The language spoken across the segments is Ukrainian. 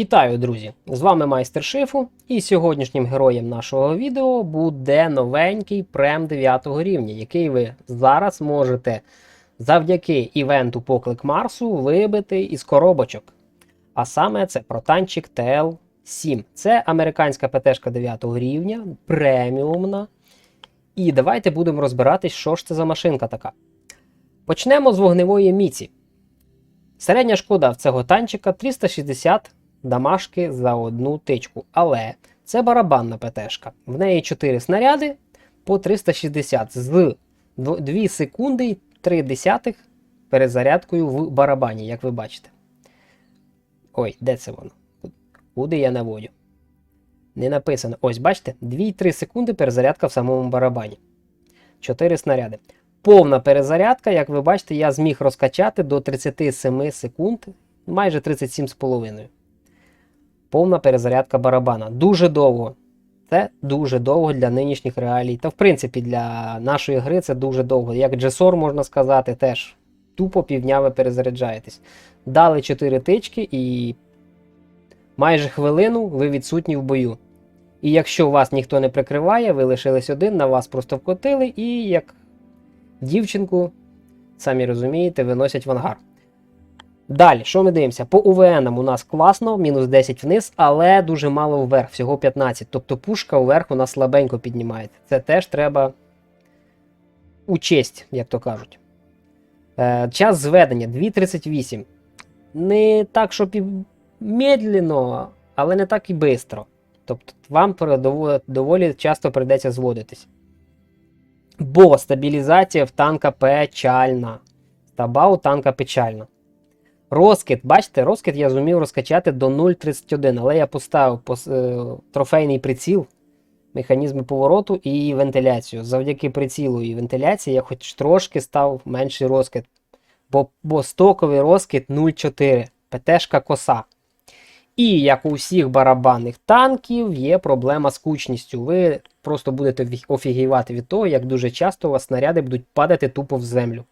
Вітаю, друзі! З вами майстер шифу, і сьогоднішнім героєм нашого відео буде новенький прем 9 рівня, який ви зараз можете завдяки івенту Поклик Марсу вибити із коробочок. А саме це протанчик TL7. Це американська ПТшка 9 рівня, преміумна. І давайте будемо розбиратись, що ж це за машинка така. Почнемо з вогневої міці. Середня шкода в цього танчика 360 дамашки за одну тичку. Але це барабанна ПТшка. В неї 4 снаряди по 360 з 2 секунди і 3 десятих перезарядкою в барабані, як ви бачите. Ой, де це воно? Куди я наводю? Не написано. Ось, бачите, 2-3 секунди перезарядка в самому барабані. 4 снаряди. Повна перезарядка, як ви бачите, я зміг розкачати до 37 секунд, майже 37,5. Повна перезарядка барабана. Дуже довго. Це дуже довго для нинішніх реалій. Та, в принципі, для нашої гри це дуже довго. Як Джесор, можна сказати, теж тупо півдня ви перезаряджаєтесь. Дали 4 тички і майже хвилину ви відсутні в бою. І якщо вас ніхто не прикриває, ви лишились один, на вас просто вкотили, і як дівчинку, самі розумієте, виносять в ангар. Далі, що ми дивимося? По УВН у нас класно, мінус 10 вниз, але дуже мало вверх, всього 15. Тобто пушка вверх у нас слабенько піднімається. Це теж треба учесть, як то кажуть. Е, час зведення 2.38. Не так, щоб і медленно, але не так і швидко. Тобто вам доволі, часто прийдеться зводитись. Бо стабілізація в танка печальна. Стаба у танка печальна. Розкид, бачите, розкид я зумів розкачати до 0,31, але я поставив пос, е, трофейний приціл, механізми повороту і вентиляцію. Завдяки прицілу і вентиляції я хоч трошки став менший розкид. Бо, бо стоковий розкид 0,4, ПТшка коса. І як у всіх барабанних танків, є проблема з кучністю. Ви просто будете офігівати від того, як дуже часто у вас снаряди будуть падати тупо в землю.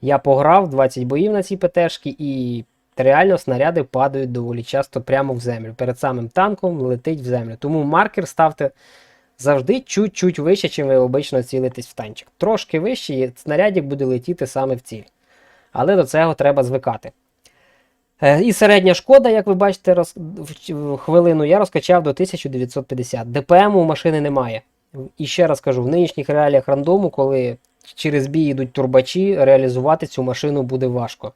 Я пограв 20 боїв на цій ПТшки, і реально снаряди падають доволі часто прямо в землю. Перед самим танком летить в землю. Тому маркер ставте завжди чуть-чуть вище, чим ви обично цілитесь в танчик. Трошки вище, і снарядик буде летіти саме в ціль. Але до цього треба звикати. Е, І середня шкода, як ви бачите, роз... в хвилину я розкачав до 1950. ДПМ у машини немає. І ще раз кажу, в нинішніх реаліях рандому, коли через бій йдуть турбачі, реалізувати цю машину буде важко.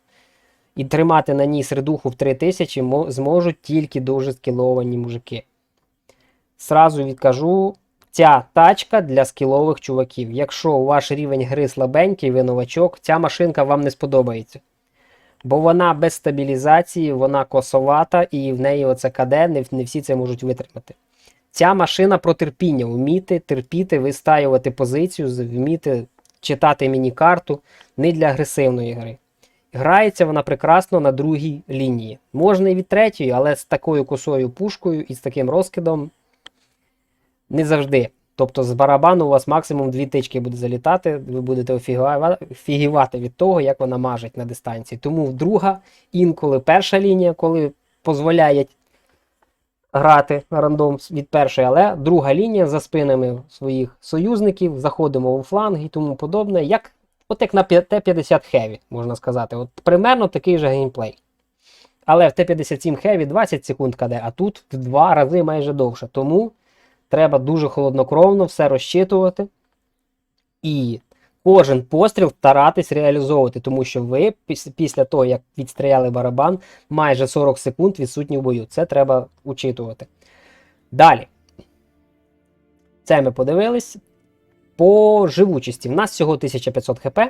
І тримати на ній середуху в 3000 зможуть тільки дуже скіловані мужики. Сразу відкажу, ця тачка для скілових чуваків. Якщо ваш рівень гри слабенький, ви новачок, ця машинка вам не сподобається. Бо вона без стабілізації, вона косовата, і в неї оце КД, не, не всі це можуть витримати. Ця машина про терпіння. Вміти терпіти, вистаювати позицію, вміти читати міні-карту не для агресивної гри. Грається вона прекрасно на другій лінії. Можна і від третьої, але з такою косою пушкою і з таким розкидом не завжди. Тобто з барабану у вас максимум дві тички буде залітати, ви будете офігівати від того, як вона мажить на дистанції. Тому друга, інколи перша лінія, коли дозволяє грати на рандом від першої, але друга лінія за спинами своїх союзників, заходимо у фланг і тому подобне, як от як на Т-50 Heavy, можна сказати. От Примерно такий же геймплей. Але в Т-57 Heavy 20 секунд КД, а тут в два рази майже довше. Тому треба дуже холоднокровно все розчитувати. І кожен постріл старатись реалізовувати, тому що ви після того, як відстріляли барабан, майже 40 секунд відсутні в бою. Це треба учитувати. Далі. Це ми подивились. По живучості. В нас всього 1500 хп.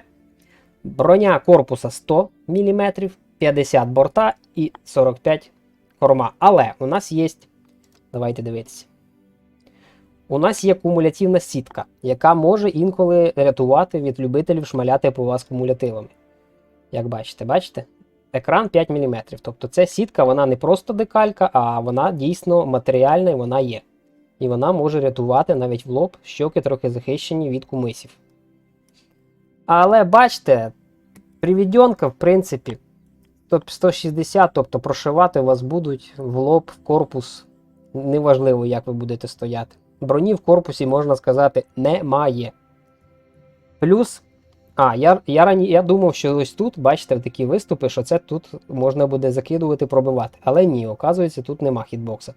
Броня корпуса 100 мм, 50 борта і 45 корма. Але у нас є. Давайте дивитися. У нас є кумулятивна сітка, яка може інколи рятувати від любителів шмаляти по вас кумулятивами. Як бачите, бачите? Екран 5 мм. Тобто ця сітка вона не просто декалька, а вона дійсно матеріальна і вона є. І вона може рятувати навіть в лоб, щоки трохи захищені від кумисів. Але бачите, привідьонка, в принципі, 160, тобто прошивати вас будуть в лоб, в корпус. Неважливо, як ви будете стояти. Броні в корпусі, можна сказати, немає. Плюс. А, я я, рані, я думав, що ось тут, бачите, такі виступи, що це тут можна буде закидувати, пробивати. Але ні, оказується, тут нема хітбокса.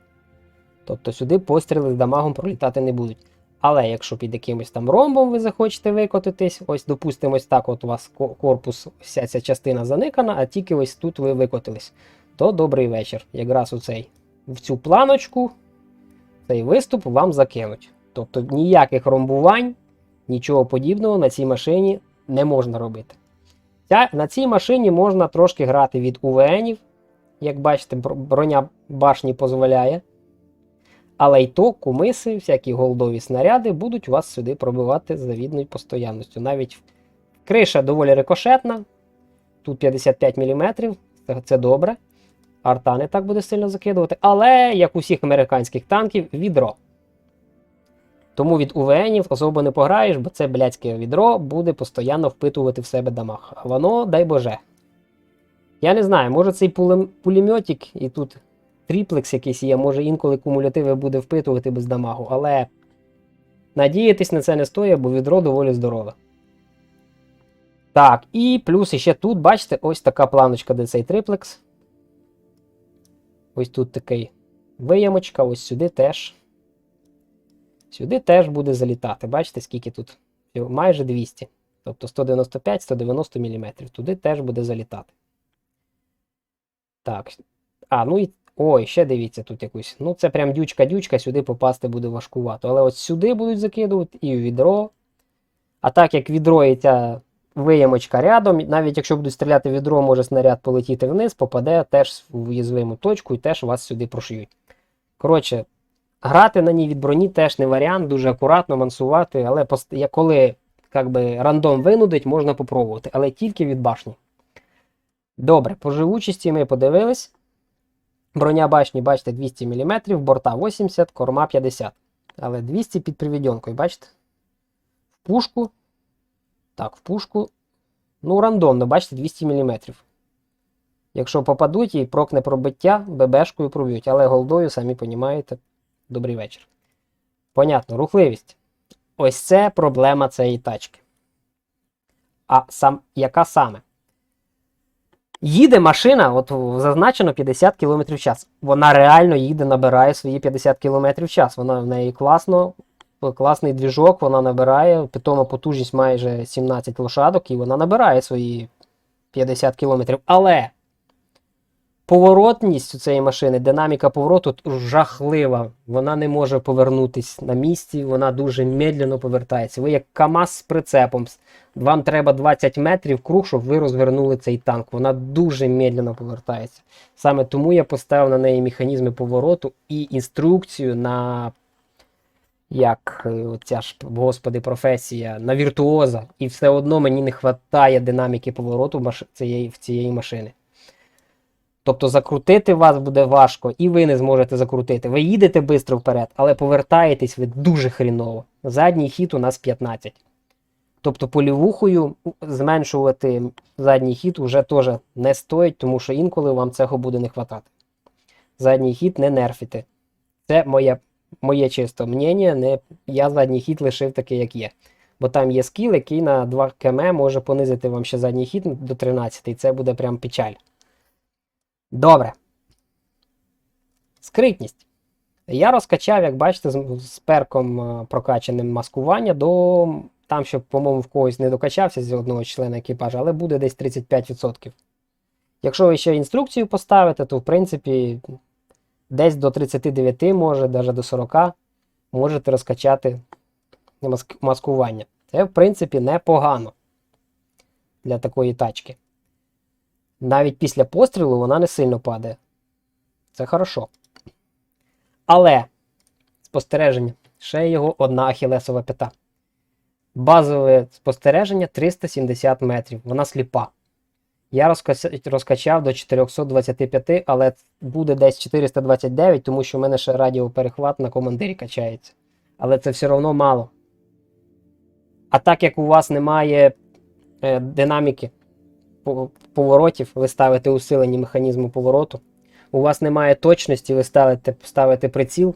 Тобто сюди постріли з дамагом пролітати не будуть. Але якщо під якимось там ромбом ви захочете викотитись, ось, допустимо, ось так от у вас корпус, вся ця частина заникана, а тільки ось тут ви викотились, то добрий вечір. Якраз у цей, в цю планочку цей виступ вам закинуть. Тобто ніяких ромбувань, нічого подібного на цій машині не можна робити. Ця, на цій машині можна трошки грати від УВНів. Як бачите, броня башні дозволяє. Але й то кумиси, всякі голдові снаряди будуть вас сюди пробивати з завідною постоянністю. Навіть криша доволі рикошетна. Тут 55 мм, це, добре. Арта не так буде сильно закидувати, але, як у всіх американських танків, відро. Тому від УВНів особо не пограєш, бо це блядське відро буде постійно впитувати в себе дамаг. Воно, дай Боже. Я не знаю, може цей пулем- пулеметик і тут тріплекс якийсь є, може інколи кумулятиви буде впитувати без дамагу, але надіятись на це не стоїть, бо відро доволі здорове. Так, і плюс іще тут, бачите, ось така планочка, де цей триплекс. Ось тут такий виямочка, ось сюди теж. Сюди теж буде залітати. Бачите, скільки тут? Майже 200. Тобто 195-190 мм. Туди теж буде залітати. Так. А, ну і. Ой, ще дивіться тут якусь. Ну, це прям дючка-дючка, сюди попасти буде важкувато. Але от сюди будуть закидувати і в відро. А так як відро і ця виямочка рядом, навіть якщо будуть стріляти відро, може снаряд полетіти вниз, попаде теж в уязвиму точку і теж вас сюди прошиють. Коротше, грати на ній від броні теж не варіант, дуже акуратно мансувати, але пост- коли як би, рандом винудить, можна попробувати, але тільки від башні. Добре, по живучості ми подивились. Броня башні, бачите, 200 мм, борта 80, корма 50. Але 200 під приведенкою, бачите? В пушку. Так, в пушку. Ну, рандомно, бачите, 200 мм. Якщо попадуть і прокне пробиття, ББшкою проб'ють, але голдою, самі понімаєте. Добрий вечір. Понятно, рухливість. Ось це проблема цієї тачки. А сам, яка саме? Їде машина, от зазначено 50 км в час. Вона реально їде, набирає свої 50 км в час. Вона в неї класно, класний двіжок, вона набирає, питома потужність майже 17 лошадок, і вона набирає свої 50 км. Але поворотність у цієї машини, динаміка повороту жахлива. Вона не може повернутись на місці, вона дуже медленно повертається. Ви як КАМАЗ з прицепом. Вам треба 20 метрів круг, щоб ви розвернули цей танк. Вона дуже медленно повертається. Саме тому я поставив на неї механізми повороту і інструкцію на як е, оця ж, господи, професія, на віртуоза. І все одно мені не вистачає динаміки повороту цієї, в цієї машини. Тобто закрутити вас буде важко, і ви не зможете закрутити. Ви їдете швидко вперед, але повертаєтесь ви дуже хріново. Задній хід у нас 15. Тобто полівухою зменшувати задній хід вже теж не стоїть, тому що інколи вам цього буде не вистачати. Задній хід не нерфіти. Це моє моє чисто мнення. Не, я задній хід лишив такий, як є. Бо там є скіл, який на 2 км може понизити вам ще задній хід до 13, і це буде прям печаль. Добре. Скритність. Я розкачав, як бачите, з, перком е, прокачаним маскування до. Там, щоб, по-моєму, в когось не докачався з одного члена екіпажу, але буде десь 35%. Якщо ви ще інструкцію поставите, то в принципі десь до 39, може, навіть до 40 можете розкачати маскування. Це, в принципі, непогано для такої тачки. Навіть після пострілу вона не сильно падає. Це хорошо. Але спостереження. Ще його одна ахілесова п'ята. Базове спостереження 370 метрів. Вона сліпа. Я розкач- розкачав до 425, але буде десь 429, тому що в мене ще радіоперехват на командирі качається. Але це все одно мало. А так як у вас немає е, динаміки поворотів, ви ставите усилені механізму повороту. У вас немає точності, ви ставите, ставите приціл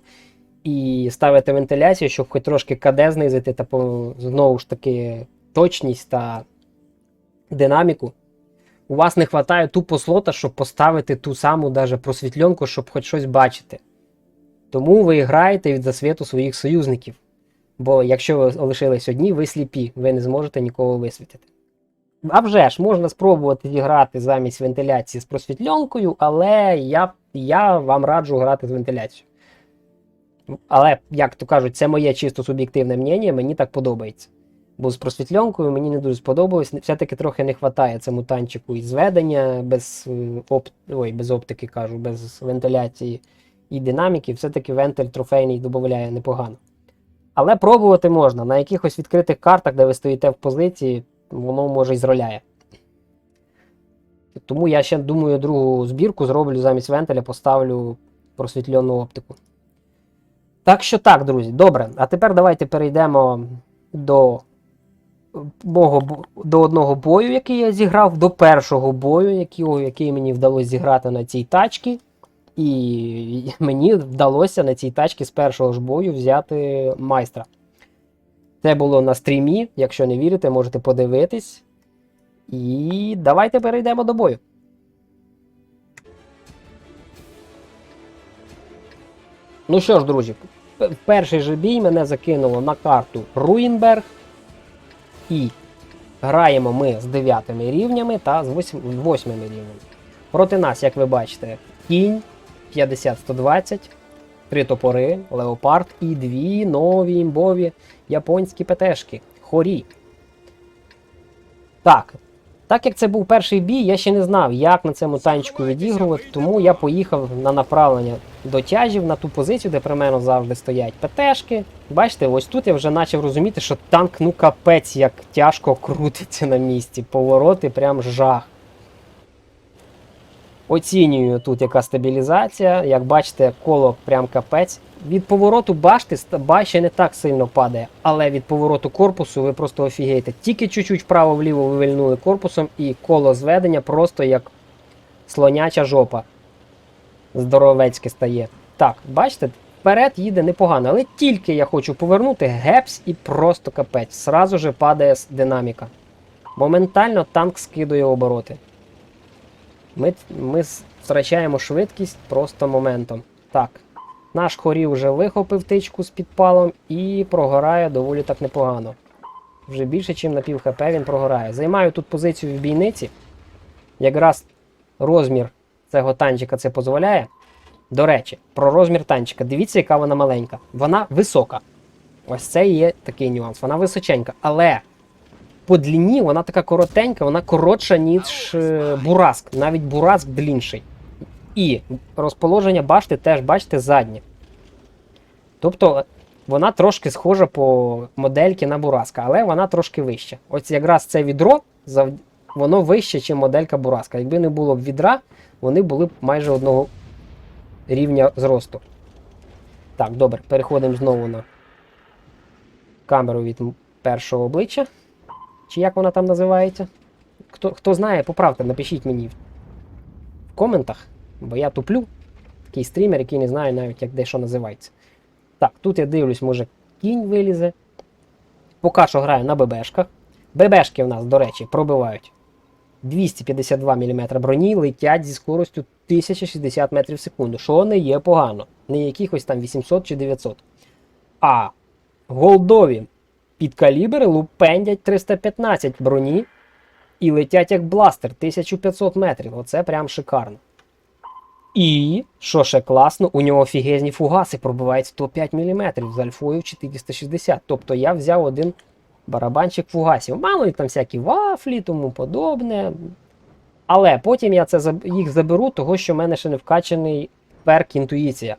і ставите вентиляцію, щоб хоч трошки КД знизити, та знову ж таки точність та динаміку. У вас не вистачає тупо слота, щоб поставити ту саму даже просвітленку, щоб хоч щось бачити. Тому ви граєте від засвіту своїх союзників. Бо якщо ви лишились одні, ви сліпі, ви не зможете нікого висвітити. А вже ж, можна спробувати зіграти замість вентиляції з просвітленкою, але я, я вам раджу грати з вентиляцією. Але, як то кажуть, це моє чисто суб'єктивне мнення, мені так подобається. Бо з просвітленкою мені не дуже сподобалось. Все-таки трохи не вистачає цьому танчику і зведення без, е, оп... Ой, без оптики кажу, без вентиляції і динаміки. Все-таки вентиль трофейний додає непогано. Але пробувати можна. На якихось відкритих картах, де ви стоїте в позиції, воно може і зроляє. Тому я ще думаю, другу збірку зроблю замість вентиля, поставлю просвітлену оптику. Так що так, друзі, добре. А тепер давайте перейдемо до мого, до одного бою, який я зіграв, до першого бою, який, який мені вдалося зіграти на цій тачці. І мені вдалося на цій тачці з першого ж бою взяти майстра. Це було на стрімі. Якщо не вірите, можете подивитись. І давайте перейдемо до бою. Ну що ж, друзі, перший же бій мене закинуло на карту Руїнберг. І граємо ми з 9 рівнями та з 8, 8 рівнями. Проти нас, як ви бачите, кінь 50-120, три топори, леопард і дві нові імбові японські ПТшки. Хорі. Так. Так як це був перший бій, я ще не знав, як на цьому танчику відігрувати, тому я поїхав на направлення до тяжів на ту позицію, де при мене завжди стоять ПТшки. Бачите, ось тут я вже почав розуміти, що танк ну капець як тяжко крутиться на місці. Повороти прям жах. Оцінюю тут яка стабілізація. Як бачите, коло прям капець. Від повороту башти башня не так сильно падає, але від повороту корпусу ви просто офігієте. Тільки чуть-чуть вправо-вліво ви вильнули корпусом, і коло зведення просто як слоняча жопа. Здоровецьке стає. Так, бачите, вперед їде непогано, але тільки я хочу повернути гепс і просто капець. Сразу же падає динаміка. Моментально танк скидує обороти. Ми, ми втрачаємо швидкість просто моментом. Так. Наш хорі вже вихопив тичку з підпалом і прогорає доволі так непогано. Вже більше, ніж на пів хп він прогорає. Займаю тут позицію в бійниці. Якраз розмір цього танчика це дозволяє. До речі, про розмір танчика. Дивіться, яка вона маленька. Вона висока. Ось це є такий нюанс. Вона височенька. Але по длині вона така коротенька, вона коротша, ніж е, Бураск. Навіть Бураск длінший. І розположення башти теж, бачите, заднє. Тобто вона трошки схожа по модельки на Бураска, але вона трошки вища. Ось якраз це відро, воно вище, ніж моделька Бураска. Якби не було б відра, вони були б майже одного рівня зросту. Так, добре, переходимо знову на камеру від першого обличчя. Чи як вона там називається? Хто, хто знає, поправте, напишіть мені в коментах, бо я туплю. Такий стрімер, який не знає навіть, як де що називається. Так, тут я дивлюсь, може кінь вилізе. Поки що граю на ББшках. ББшки в нас, до речі, пробивають 252 мм броні, летять зі скоростю 1060 метрів в секунду, що не є погано. Не якихось там 800 чи 900. А голдові підкалібри лупендять 315 броні і летять як бластер 1500 метрів. Оце прям шикарно. І, що ще класно, у нього офігезні фугаси пробивають 105 мм з альфою 460. Тобто я взяв один барабанчик фугасів. Мало ли там всякі вафлі, тому подобне. Але потім я це їх заберу, того що в мене ще не вкачаний перк інтуїція.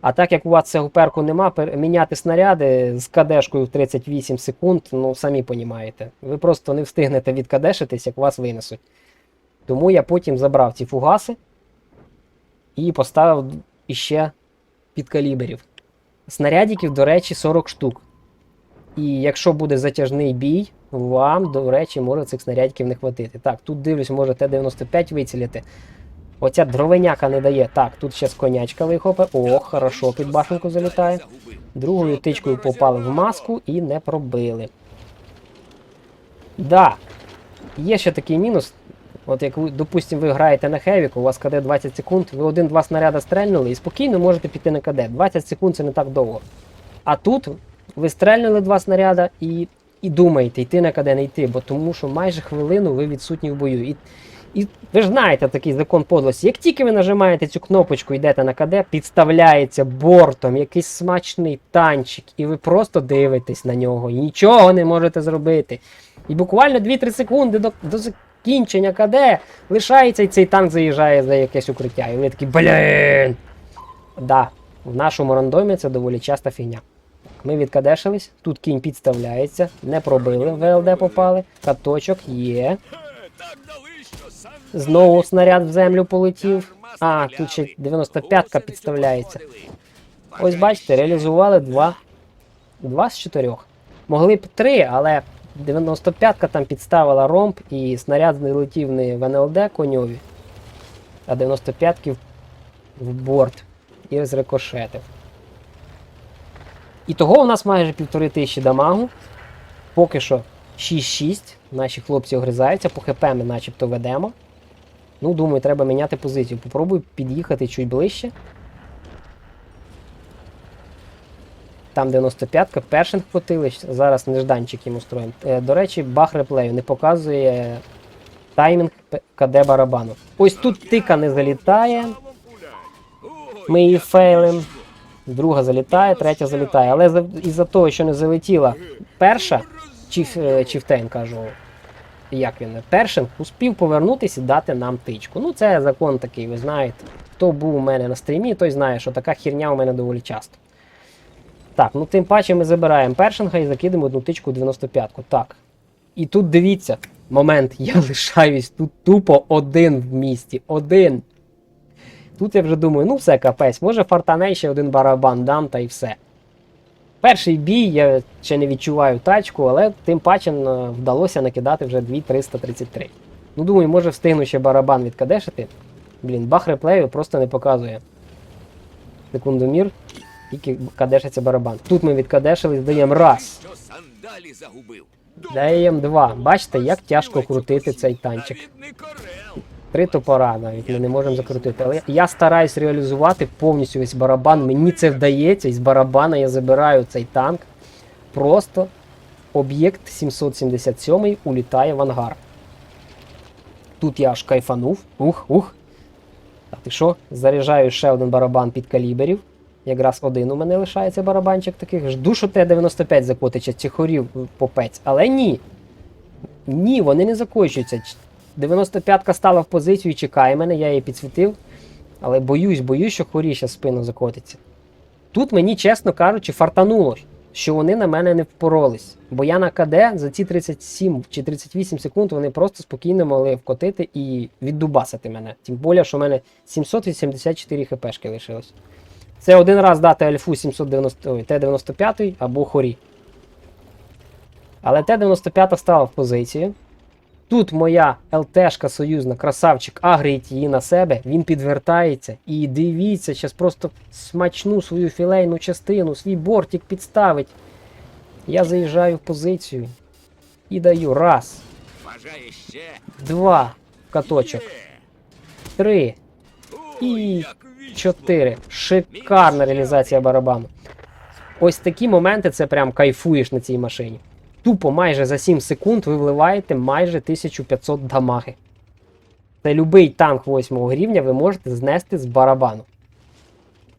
А так як у вас цього перку нема, міняти снаряди з кадешкою в 38 секунд, ну самі понімаєте. Ви просто не встигнете відкадешитись, як вас винесуть. Тому я потім забрав ці фугаси і поставив іще підкаліберів. Снарядиків, до речі, 40 штук. І якщо буде затяжний бій, вам, до речі, може цих снарядів не хватити. Так, тут дивлюсь, може Т-95 вицілити. Оця дровеняка не дає. Так, тут ще з конячка вихопе. О, хорошо, під башенку залітає. Другою тичкою попали в маску і не пробили. Да. Є ще такий мінус. От як ви, допустимо, ви граєте на Хевіку, у вас КД 20 секунд, ви один-два снаряда стрельнули і спокійно можете піти на КД. 20 секунд це не так довго. А тут ви стрельнули два снаряда і, і думаєте, йти на КД, не йти, бо тому що майже хвилину ви відсутні в бою. І, і ви ж знаєте такий закон подлості. Як тільки ви нажимаєте цю кнопочку, йдете на КД, підставляється бортом якийсь смачний танчик, і ви просто дивитесь на нього і нічого не можете зробити. І буквально 2-3 секунди до, до закінчення КД лишається і цей танк заїжджає за якесь укриття. І ви такі, блін. Да, в нашому рандомі це доволі часта фігня. Ми відкадешились, тут кінь підставляється, не пробили, ВЛД попали, каточок є. Знову снаряд в землю полетів. А, тут ще 95-ка підставляється. Ось бачите, реалізували два, два з чотирьох. Могли б три, але 95-ка там підставила ромб і снаряд не летів не в НЛД коньові, а 95-ки в, борт і зрикошетив. І того у нас майже півтори тисячі дамагу. Поки що 6-6. Наші хлопці огризаються, по ХП ми начебто ведемо. Ну, думаю, треба міняти позицію. Попробую під'їхати чуть ближче. Там 95-ка, першинг хватили, зараз нежданчик йому строїмо. Е, до речі, баг реплею не показує таймінг КД барабану. Ось тут тика не залітає. Ми її фейлим. Друга залітає, третя залітає. Але із-за того, що не залетіла перша, чіф, е, чіфтейн кажу, як він, першим, успів повернутися і дати нам тичку. Ну, це закон такий, ви знаєте. Хто був у мене на стрімі, той знає, що така херня у мене доволі часто. Так, ну тим паче ми забираємо першинга і закидемо одну тичку 95-ку. Так. І тут дивіться, момент, я лишаюсь тут тупо один в місті. Один. Тут я вже думаю, ну все капець, може фартане ще один барабан дам та й все. Перший бій я ще не відчуваю тачку, але тим паче е, вдалося накидати вже 2333. Ну, думаю, може встигну ще барабан відкадешити. Блін, бах реплею просто не показує. Секундомір, тільки кадешиться барабан. Тут ми відкадешились, даємо раз. Даємо два. Бачите, як тяжко крутити цей танчик. Три топора навіть ми не можемо закрутити. Але я стараюсь реалізувати повністю весь барабан. Мені це вдається, і з барабана я забираю цей танк. Просто об'єкт 777 улітає в ангар. Тут я аж кайфанув. Ух, ух. А ти що? Заряджаю ще один барабан під каліберів. Якраз один у мене лишається барабанчик таких. Жду, що Т-95 закотиться, тихорів попець. Але ні. Ні, вони не закочуються. Ч- 95-ка стала в позицію і чекає мене, я її підсвітив. Але боюсь, боюсь, що хорі ще спину закотиться. Тут мені, чесно кажучи, фартануло, що вони на мене не впоролись. Бо я на КД за ці 37 чи 38 секунд вони просто спокійно могли вкотити і віддубасити мене. Тим більше, що в мене 784 хпшки лишилось. Це один раз дати альфу 790, Т-95 або хорі. Але Т-95 стала в позицію. Тут моя ЛТшка союзна, красавчик, агрить її на себе, він підвертається і дивіться, зараз просто смачну свою філейну частину, свій бортик підставить. Я заїжджаю в позицію і даю раз, два каточок, три, І чотири. Шикарна реалізація барабану. Ось такі моменти це прям кайфуєш на цій машині. Тупо майже за 7 секунд ви вливаєте майже 1500 дамаги. Це любий танк 8 рівня ви можете знести з барабану.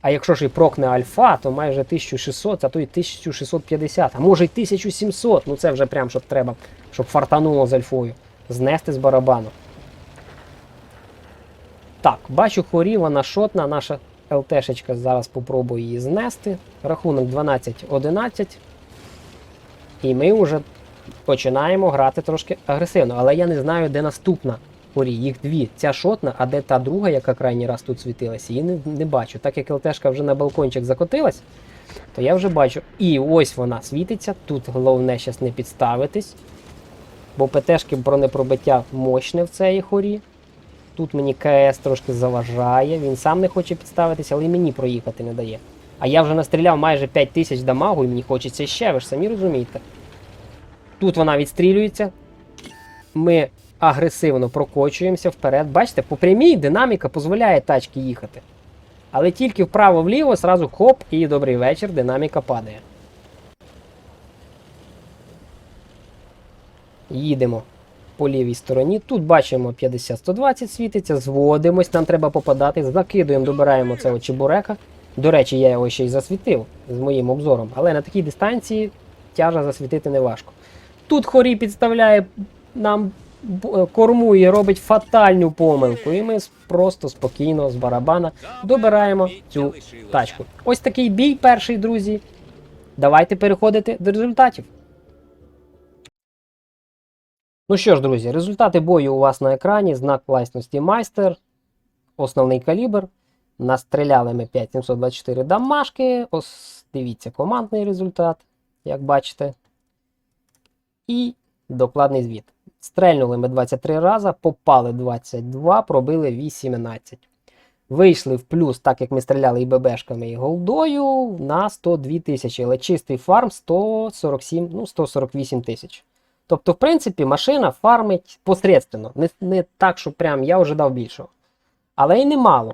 А якщо ж і прокне альфа, то майже 1600, а то й 1650, а може й 1700. Ну це вже прям щоб треба, щоб фартануло з альфою. Знести з барабану. Так, бачу хорі, вона шотна, наша ЛТшечка зараз попробую її знести. Рахунок 12-11. І ми вже починаємо грати трошки агресивно. Але я не знаю, де наступна хорі. Їх дві. Ця шотна, а де та друга, яка крайній раз тут світилася, її не, не бачу. Так як ЛТшка вже на балкончик закотилась, то я вже бачу. І ось вона світиться. Тут головне зараз не підставитись. Бо ПТшки бронепробиття мощне в цій хорі. Тут мені КС трошки заважає, він сам не хоче підставитися, але й мені проїхати не дає. А я вже настріляв майже 5 тисяч дамагу і мені хочеться ще, ви ж самі розумієте. Тут вона відстрілюється. Ми агресивно прокочуємося вперед. Бачите, по прямій динаміка дозволяє тачки їхати. Але тільки вправо-вліво, зразу хоп, і добрий вечір, динаміка падає. Їдемо по лівій стороні. Тут бачимо 50-120 світиться, зводимось, нам треба попадати, закидуємо, добираємо цього чебурека. До речі, я його ще й засвітив з моїм обзором, але на такій дистанції тяжа засвітити не важко. Тут хорі підставляє нам корму і робить фатальну помилку, і ми просто спокійно з барабана добираємо цю тачку. Ось такий бій перший, друзі. Давайте переходити до результатів. Ну що ж, друзі, результати бою у вас на екрані, знак власності майстер, основний калібр. Настріляли ми 5724 дамашки. Ось дивіться командний результат, як бачите. І докладний звіт. Стрельнули ми 23 рази, попали 22, пробили 18. Вийшли в плюс, так як ми стріляли і ББшками, і голдою, на 102 тисячі, але чистий фарм 147, ну 148 тисяч. Тобто, в принципі, машина фармить посередственно. Не, не так, що прям я вже дав більшого. Але й немало.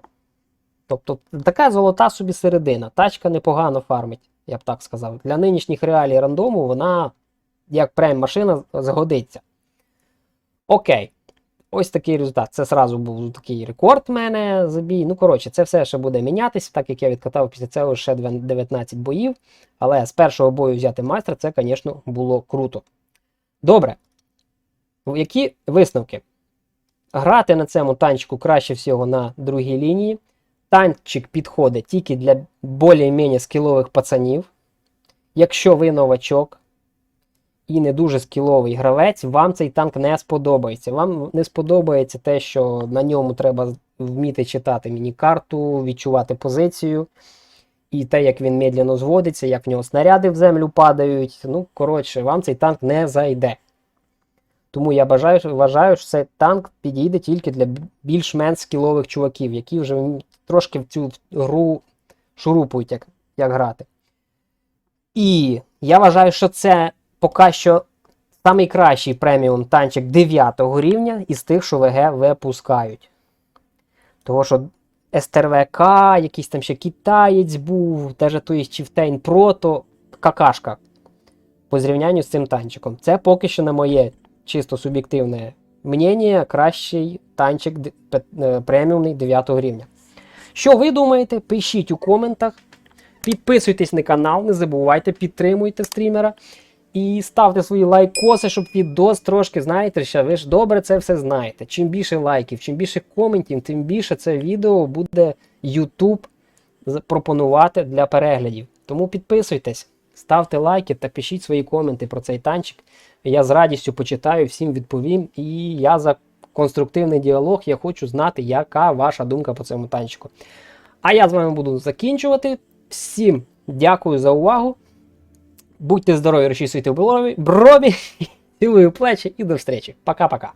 Тобто, така золота собі середина. Тачка непогано фармить, я б так сказав. Для нинішніх реалій рандому вона, як прем машина, згодиться. Окей. Ось такий результат. Це зразу був такий рекорд в мене забій. Ну, коротше, це все ще буде мінятися, так як я відкатав після цього ще 19 боїв. Але з першого бою взяти майстра, це, звісно, було круто. Добре. Які висновки? Грати на цьому танчику краще всього на другій лінії. Танчик підходить тільки для більш-менш скілових пацанів. Якщо ви новачок і не дуже скіловий гравець, вам цей танк не сподобається. Вам не сподобається те, що на ньому треба вміти читати міні-карту, відчувати позицію. І те, як він медленно зводиться, як в нього снаряди в землю падають. Ну, коротше, вам цей танк не зайде. Тому я бажаю, вважаю, що цей танк підійде тільки для більш-менш скілових чуваків, які вже трошки в цю гру шурупують, як, як грати. І я вважаю, що це поки що найкращий преміум танчик 9 рівня із тих, що ВГ випускають. Того, що СТРВК, якийсь там ще китаєць був, теж той Chieftain Pro, то какашка по зрівнянню з цим танчиком. Це поки що на моє чисто суб'єктивне мнення, кращий танчик е, преміумний 9 рівня. Що ви думаєте? Пишіть у коментах. Підписуйтесь на канал, не забувайте, підтримуйте стрімера. І ставте свої лайкоси, щоб відос трошки, знаєте, що ви ж добре це все знаєте. Чим більше лайків, чим більше коментів, тим більше це відео буде YouTube пропонувати для переглядів. Тому підписуйтесь, ставте лайки та пишіть свої коменти про цей танчик. Я з радістю почитаю, всім відповім. І я за конструктивний діалог я хочу знати, яка ваша думка по цьому танчику. А я з вами буду закінчувати. Всім дякую за увагу. Будьте здорові, решіть світи в брові, цілую плечі і до зустрічі. Пока-пока.